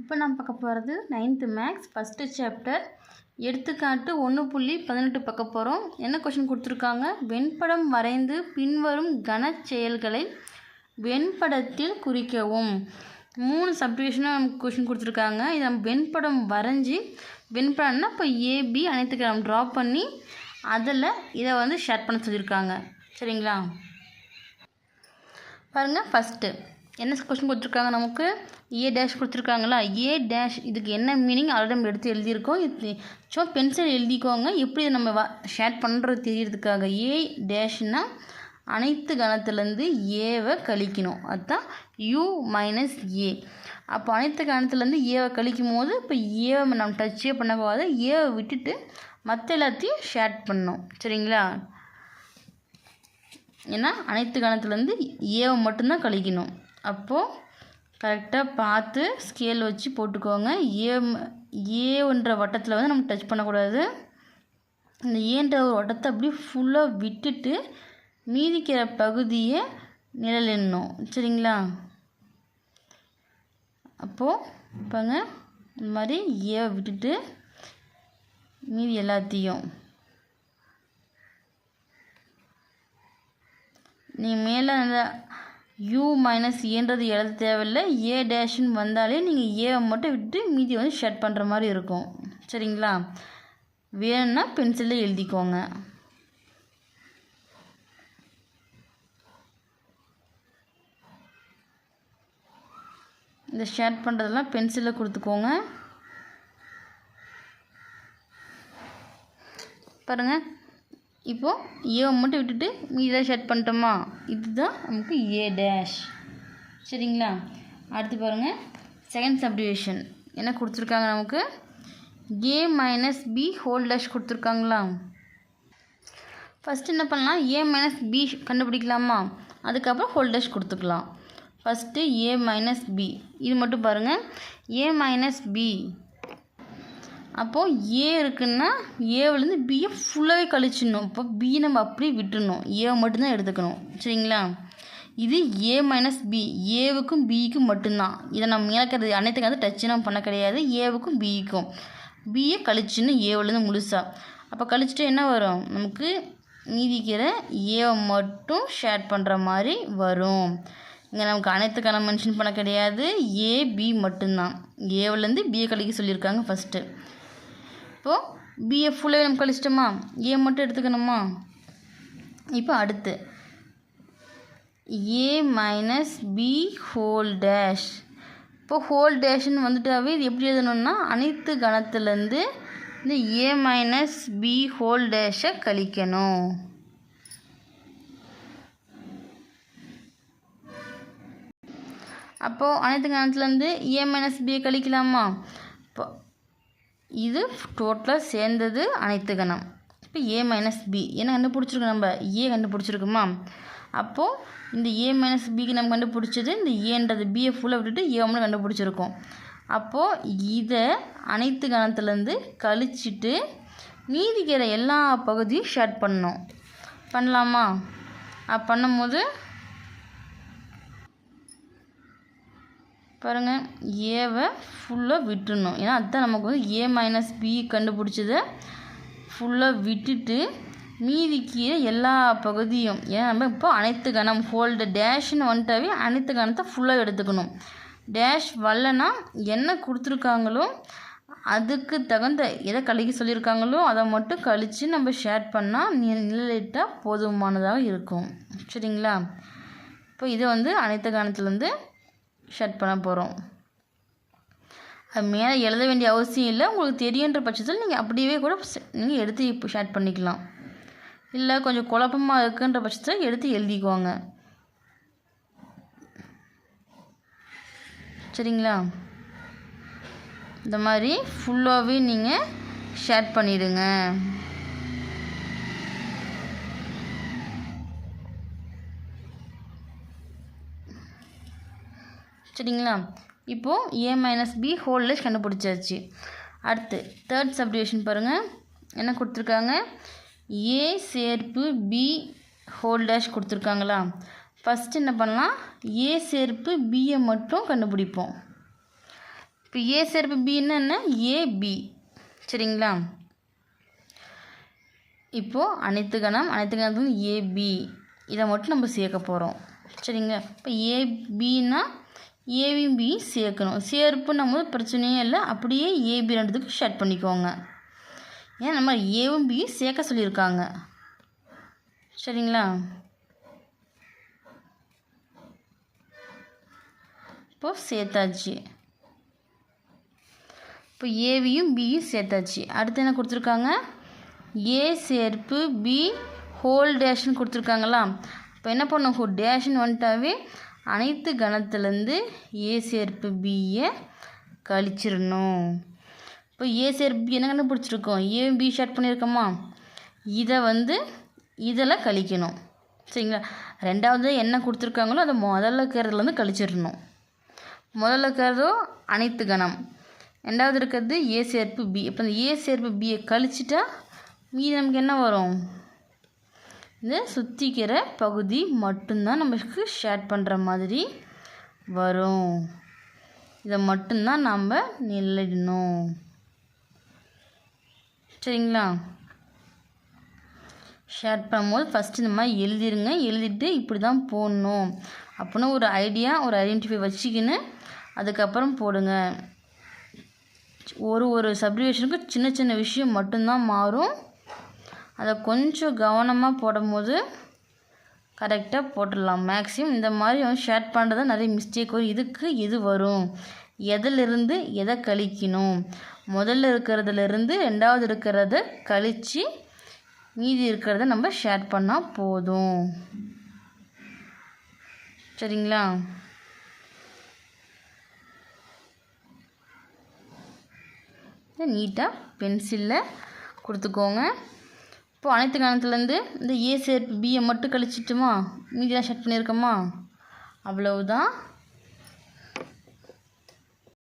இப்போ நான் பார்க்க போகிறது நைன்த்து மேக்ஸ் ஃபஸ்ட்டு சாப்டர் எடுத்துக்காட்டு ஒன்று புள்ளி பதினெட்டு பார்க்க போகிறோம். என்ன கொஷின் கொடுத்துருக்காங்க? வெண்படம் வரைந்து பின்வரும் கனச் செயல்களை வெண்படத்தில் குறிக்கவும். மூணு சப்டிவிஷனாக நமக்கு கொஷின் கொடுத்துருக்காங்க. இதை நம்ம வெண்படம் வரைஞ்சி வெண்படம்னா இப்போ ஏபி அனைத்துக்கு நம்ம ட்ரா பண்ணி அதில் இதை வந்து ஷேர் பண்ண சொல்லியிருக்காங்க. சரிங்களா? பாருங்கள் ஃபஸ்ட்டு என்ன கொஸ்டின் கொடுத்துருக்காங்க நமக்கு? ஏ டேஷ் கொடுத்துருக்காங்களா? ஏ டேஷ் இதுக்கு என்ன மீனிங் ஆல்ரெடி நம்ம எடுத்து எழுதியிருக்கோம். இது சும்மா பென்சில் எழுதிக்கோங்க. எப்படி இதை நம்ம வா ஷேர் பண்ணுறது தெரியறதுக்காக. ஏ டேஷ்னால் அனைத்து கணத்துலேருந்து ஏவை கழிக்கணும். அதுதான் யூ மைனஸ் ஏ அப்போ அனைத்து கணத்துலேருந்து ஏவை கழிக்கும் போது இப்போ ஏவை நம்ம டச்சே பண்ணக்கூடாது ஏவை விட்டுட்டு மற்ற எல்லாத்தையும் ஷேர் பண்ணோம் சரிங்களா? ஏன்னா அனைத்து கணத்துலேருந்து ஏவை மட்டும்தான் கழிக்கணும். அப்போது கரெக்டாக பார்த்து ஸ்கேல் வச்சு போட்டுக்கோங்க. ஏ ஏன்ற வட்டத்தில் வந்து நம்ம டச் பண்ணக்கூடாது. இந்த ஏன்ற ஒரு வட்டத்தை அப்படியே ஃபுல்லாக விட்டுட்டு மீதிக்கிற பகுதியை நிழலிடணும். சரிங்களா? அப்போது பாருங்க இந்த மாதிரி ஏவை விட்டுட்டு மீதி எல்லாத்தையும் நீ மேலே அந்த யூ மைனஸ் ஏன்றது e எழுத தேவையில்லை. ஏ டேஷ்னு வந்தாலே நீங்கள் ஏவை மட்டும் விட்டு மீதி வந்து ஷட் பண்ணுற மாதிரி இருக்கும். சரிங்களா? வேணும்னா பென்சிலில் எழுதிக்கோங்க. இந்த ஷேட் பண்ணுறதெல்லாம் பென்சிலில் கொடுத்துக்கோங்க. பாருங்கள் இப்போது ஏவை மட்டும் விட்டுட்டு மீதிலாம் ஷேட் பண்ணிட்டோமா? இதுதான் நமக்கு ஏ டேஷ் சரிங்களா? அடுத்து பாருங்கள் செகண்ட் சப்டிவிஷன் என்ன கொடுத்துருக்காங்க நமக்கு? A minus B whole dash கொடுத்துருக்காங்களா? ஃபஸ்ட்டு என்ன பண்ணலாம்? ஏ மைனஸ் பி கண்டுபிடிக்கலாமா? அதுக்கப்புறம் ஹோல் டேஷ் கொடுத்துக்கலாம். ஃபஸ்ட்டு ஏ மைனஸ் பி இது மட்டும் பாருங்கள் ஏ மைனஸ் பி அப்போது ஏ இருக்குன்னா ஏவிலேருந்து பியை ஃபுல்லாகவே கழிச்சிடணும். இப்போ பி நம்ம அப்படியே விட்டுடணும். ஏவை மட்டும்தான் எடுத்துக்கணும். சரிங்களா? இது ஏ மைனஸ் பி ஏவுக்கும் பிக்கும் மட்டும்தான். இதை நம்ம இழக்கிறது அனைத்துக்கு வந்து டச்சு நம்ம பண்ண கிடையாது. ஏவுக்கும் பிக்கும் பியை கழிச்சிடணும் ஏவிலேருந்து முழுசாக அப்போ கழிச்சிட்டு என்ன வரும்? நமக்கு மீதிக்கிற ஏவை மட்டும் ஷேர் பண்ணுற மாதிரி வரும். இங்கே நமக்கு அனைத்து மென்ஷன் பண்ண கிடையாது. ஏ பி மட்டும்தான். ஏவிலேருந்து பிஏ கழிக்க சொல்லியிருக்காங்க ஃபஸ்ட்டு இப்போது பிஏ ஃபுல்லாகவே நம்ம கழிச்சிட்டோமா? ஏ மட்டும் எடுத்துக்கணுமா? இப்போ அடுத்து. A minus B whole dash இப்போ ஹோல் டேஷ்னு வந்துட்டாவே இது எப்படி எழுதணும்னா அனைத்து கணத்துலேருந்து இந்த ஏ மைனஸ் பி ஹோல் டேஷை கழிக்கணும். அப்போது அனைத்து கணத்துலேருந்து ஏ மைனஸ் பியை கழிக்கலாமா? இப்போ இது டோட்டலாக சேர்ந்தது அனைத்து கணம். இப்போ ஏ மைனஸ் பி என்ன கண்டுபிடிச்சிருக்கோம் நம்ம? ஏ கண்டுபிடிச்சிருக்குமா? அப்போது இந்த ஏ மைனஸ் பிக்கு நம்ம கண்டுபிடிச்சது இந்த ஏன்றது பியை ஃபுல்லாக விட்டுட்டு ஏ கண்டுபிடிச்சிருக்கோம். அப்போது இதை அனைத்து கணத்துலேருந்து கழிச்சிட்டு மீதிக்கிற எல்லா பகுதியும் ஷேட் பண்ணணும். பண்ணலாமா? பண்ணும்போது பாருங்கள் ஏவை ஃபுல்லாக விட்டுடணும் ஏன்னா அதுதான் நமக்கு வந்து ஏ மைனஸ் பி கண்டுபிடிச்சதை ஃபுல்லாக விட்டுட்டு மீதி கீழே எல்லா பகுதியும் ஏன்னா நம்ம இப்போ அனைத்து கணம் ஹோல்டு டேஷ்னு வந்துட்டாவே அனைத்து கணத்தை ஃபுல்லாக எடுத்துக்கணும். டேஷ் வரலனா என்ன கொடுத்துருக்காங்களோ அதுக்கு தகுந்த எதை கழிக்க சொல்லியிருக்காங்களோ அதை மட்டும் கழித்து நம்ம ஷேர் பண்ணால் நிலையிட்டால் போதுமானதாக இருக்கும். சரிங்களா? இப்போ இதை வந்து அனைத்து கணத்துலேருந்து ஷட் பண்ண போகிறோம் அது மேலே எழுத வேண்டிய அவசியம் இல்லை. உங்களுக்கு தெரியுன்ற பட்சத்தில் நீங்கள் அப்படியே கூட நீங்கள் எடுத்து இப்போ ஷேட் பண்ணிக்கலாம். இல்லை கொஞ்சம் குழப்பமாக இருக்குன்ற பட்சத்தில் எடுத்து எழுதிக்குவாங்க சரிங்களா? இந்த மாதிரி ஃபுல்லாகவே நீங்கள் ஷேர் பண்ணிவிடுங்க சரிங்களா? இப்போது ஏ மைனஸ் பி ஹோல்டேஜ் கண்டுபிடிச்சாச்சு. அடுத்து தேர்ட் சப்டிவிஷன் பாருங்கள் என்ன கொடுத்துருக்காங்க? ஏ சேர்ப்பு பி ஹோல் டேஷ் கொடுத்துருக்காங்களா? ஃபஸ்ட்டு என்ன பண்ணலாம்? ஏ சேர்ப்பு பியை மட்டும் கண்டுபிடிப்போம். இப்போ ஏ சேர்ப்பு பின்னா என்ன? ஏபி சரிங்களா? இப்போது அனைத்து கணம் அனைத்து கணத்துலேயும் ஏபி இதை மட்டும் நம்ம சேர்க்க போகிறோம் சரிங்க? இப்போ ஏபின்னா ஏவியும் பி சேர்க்கணும். சேர்ப்புன்னும் போது பிரச்சனையே இல்லை. அப்படியே ஏபி ரெண்டுத்துக்கு ஷேட் பண்ணிக்கோங்க. ஏன் நம்ம ஏவும் பியும் சேர்க்க சொல்லியிருக்காங்க. சரிங்களா? இப்போ சேர்த்தாச்சு. இப்போ ஏவியும் பியும் சேர்த்தாச்சு. அடுத்து என்ன கொடுத்துருக்காங்க? ஏ சேர்ப்பு பி ஹோல் டேஷ்னு கொடுத்துருக்காங்களா இப்போ என்ன பண்ணும் ஹோ டேஷ்னு வந்துட்டாவே அனைத்து கணத்துலேருந்து ஏ சேர்ப்பு பியை கழிச்சிடணும். இப்போ ஏ சேர்ப்பு பி என்ன கண்டுபிடிச்சிருக்கோம்? ஏன் பி ஷார்ட் பண்ணியிருக்கோமா? இதை வந்து இதில் கழிக்கணும். சரிங்களா? ரெண்டாவது என்ன கொடுத்துருக்காங்களோ அதை முதல்ல இருக்கிறதுலேருந்து கழிச்சிடணும். முதல்ல இருக்கிறதோ அனைத்து கணம். ரெண்டாவது இருக்கிறது ஏ சேர்ப்பு பி இப்போ இந்த ஏ சேர்ப்பு பியை கழிச்சிட்டா மீதி நமக்கு என்ன வரும்? இந்த சுற்றிக்கிற பகுதி மட்டும்தான் நமக்கு ஷேட் பண்ணுற மாதிரி வரும். இதை மட்டும்தான் நம்ம நில்லிடணும் சரிங்களா? ஷேர் பண்ணும்போது ஃபஸ்ட்டு இந்த மாதிரி எழுதிருங்க. எழுதிட்டு இப்படி தான் போடணும். அப்படின்னு ஒரு ஐடியா ஒரு ஐடென்டிஃபை வச்சுக்கின்னு அதுக்கப்புறம் போடுங்க. ஒரு ஒரு சப்ரிவேஷனுக்கும் சின்ன சின்ன விஷயம் மட்டும்தான் மாறும். அதை கொஞ்சம் கவனமாக போடும்போது கரெக்டாக போட்டுடலாம். மேக்ஸிமம் இந்த மாதிரி வந்து ஷேர் பண்ணுறது நிறைய மிஸ்டேக் வரும். இதுக்கு இது வரும். எதிலிருந்து எதை கழிக்கணும்? முதல்ல இருக்கிறதுலேருந்து ரெண்டாவது இருக்கிறத கழித்து மீதி இருக்கிறத நம்ம ஷேர் பண்ணால் போதும். சரிங்களா? நீட்டாக பென்சிலில் கொடுத்துக்கோங்க. இப்போ அனைத்து கணத்துலேருந்து இந்த ஏ சேர்ப்பு பியை மட்டும் கழிச்சிட்டுமா? மீதிலாம் ஷட் பண்ணியிருக்கோமா? அவ்வளவுதான்.